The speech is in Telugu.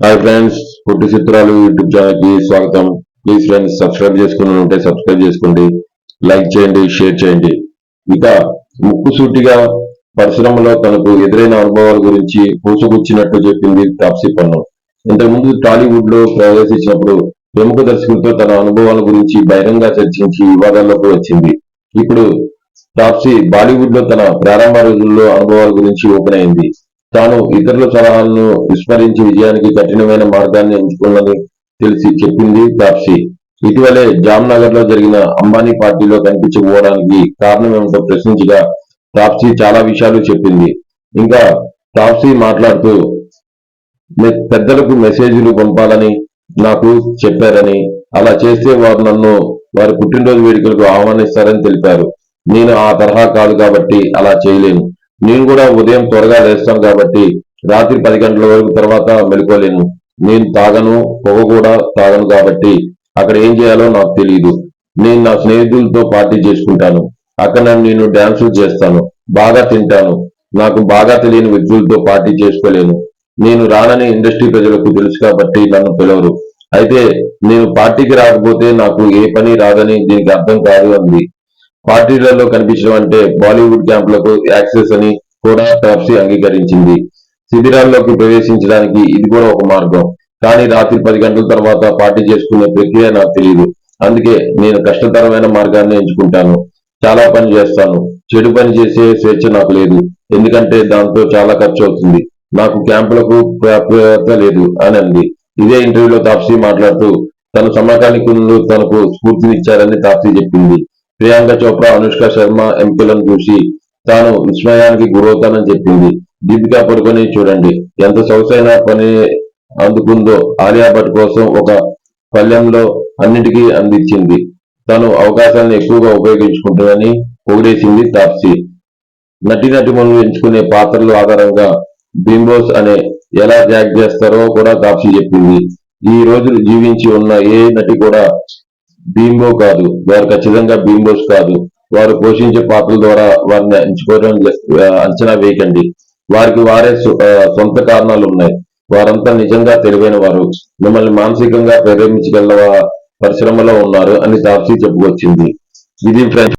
హాయ్ ఫ్రెండ్స్ పుట్టి చిత్రాలు యూట్యూబ్ ఛానల్కి స్వాగతం. ప్లీజ్ ఫ్రెండ్స్ సబ్స్క్రైబ్ చేసుకుని ఉంటే సబ్స్క్రైబ్ చేసుకోండి. లైక్ చేయండి షేర్ చేయండి. ఇక ముక్కుసూటిగా పరిశ్రమలో తనకు ఎదురైన అనుభవాల గురించి పూసగుచ్చినట్టు చెప్పింది తాప్సీ పన్ను. ఇంతకుముందు టాలీవుడ్లో ప్రవేశించినప్పుడు ప్రముఖ దర్శకులతో తన అనుభవాల గురించి బహిరంగ చర్చించి వివాదాల్లోకి వచ్చింది. ఇప్పుడు తాప్సీ బాలీవుడ్లో తన ప్రారంభ రోజుల్లో అనుభవాల గురించి ఓపెన్ అయింది. తాను ఇతరుల సలహాలను విస్మరించి విజయానికి కఠినమైన మార్గాన్ని ఎంచుకున్నది తెలిసి చెప్పింది తాప్సీ ఇటీవలే జామ్నగర్లో జరిగిన అంబానీ పార్టీలో కనిపించకపోవడానికి కారణమేమిటో ప్రశ్నించగా తాప్సీ చాలా విషయాలు చెప్పింది. ఇంకా తాప్సీ మాట్లాడుతూ పెద్దలకు మెసేజ్లు పంపాలని నాకు చెప్పారని అలా చేస్తే వారు నన్ను వారి పుట్టినరోజు వేడుకలకు ఆహ్వానిస్తారని తెలిపారు. నేను ఆ తరహా కాదు కాబట్టి అలా చేయలేను. నేను కూడా ఉదయం త్వరగా లేస్తాను కాబట్టి రాత్రి పది గంటల వరకు తర్వాత మెలుకోలేను నేను తాగను పొగ కూడా తాగను కాబట్టి అక్కడ ఏం చేయాలో నాకు తెలియదు నేను నా స్నేహితులతో పార్టీ చేసుకుంటాను. అక్కడ నేను డ్యాన్సులు చేస్తాను బాగా తింటాను. నాకు బాగా తెలియని వ్యక్తులతో పార్టీ చేసుకోలేను. నేను రానని ఇండస్ట్రీ ప్రజలకు తెలుసు కాబట్టి నన్ను పిలవరు. అయితే నేను పార్టీకి రాకపోతే నాకు ఏ పని రాదని దీనికి అర్థం కాదు అంది. పార్టీలలో కనిపించడం అంటే బాలీవుడ్ క్యాంపులకు యాక్సెస్ అని కూడా టాప్సీ అంగీకరించింది. శిబిరాల్లోకి ప్రవేశించడానికి ఇది కూడా ఒక మార్గం. కానీ రాత్రి పది గంటల తర్వాత పార్టీ చేసుకునే ప్రక్రియ నాకు తెలియదు అందుకే నేను కష్టతరమైన మార్గాన్ని ఎంచుకుంటాను. చాలా పని చేస్తాను. చెడు పని చేసే స్వేచ్ఛ నాకు లేదు. ఎందుకంటే దాంతో చాలా ఖర్చు అవుతుంది. నాకు క్యాంపులకు ప్రాప్యత లేదు అని అంది. ఇదే ఇంటర్వ్యూలో తాప్సీ మాట్లాడుతూ తన సమకాలీకులు తనకు స్ఫూర్తినిచ్చారని తాప్సీ చెప్పింది. ప్రియాంక చోప్రా అనుష్క శర్మ ఎంపీలను చూసి తాను విస్మయానికి గురవుతానని చెప్పింది. దీపికా పడుకొని చూడండి. ఎంత సొగసైన పని అందుకుందో ఆలియా భట్ కోసం ఒక పల్లెంలో అన్నిటికీ అందించింది. తను అవకాశాలను ఎక్కువగా ఉపయోగించుకుంటుందని పొగిడేసింది తాప్సీ. నటీనటులను ఎంచుకునే పాత్రల ఆధారంగా బింబోస్ అనే ఎలా త్యాగ్ చేస్తారో కూడా తాప్సీ చెప్పింది. ఈ రోజు జీవించి ఉన్న ఏ నటి కూడా బీంబో కాదు. వారు ఖచ్చితంగా బీంబోస్ కాదు. వారు పోషించే పాత్రల ద్వారా వారిని ఎంచుకోవడం అంచనా వేయకండి. వారికి వారే సొంత కారణాలు ఉన్నాయి. వారంతా నిజంగా తెలివైన వారు. మిమ్మల్ని మానసికంగా ప్రేరేపించగల పరిశ్రమలో ఉన్నారు అని సాక్షి చెప్పుకొచ్చింది. ఇది ఫ్రెండ్స్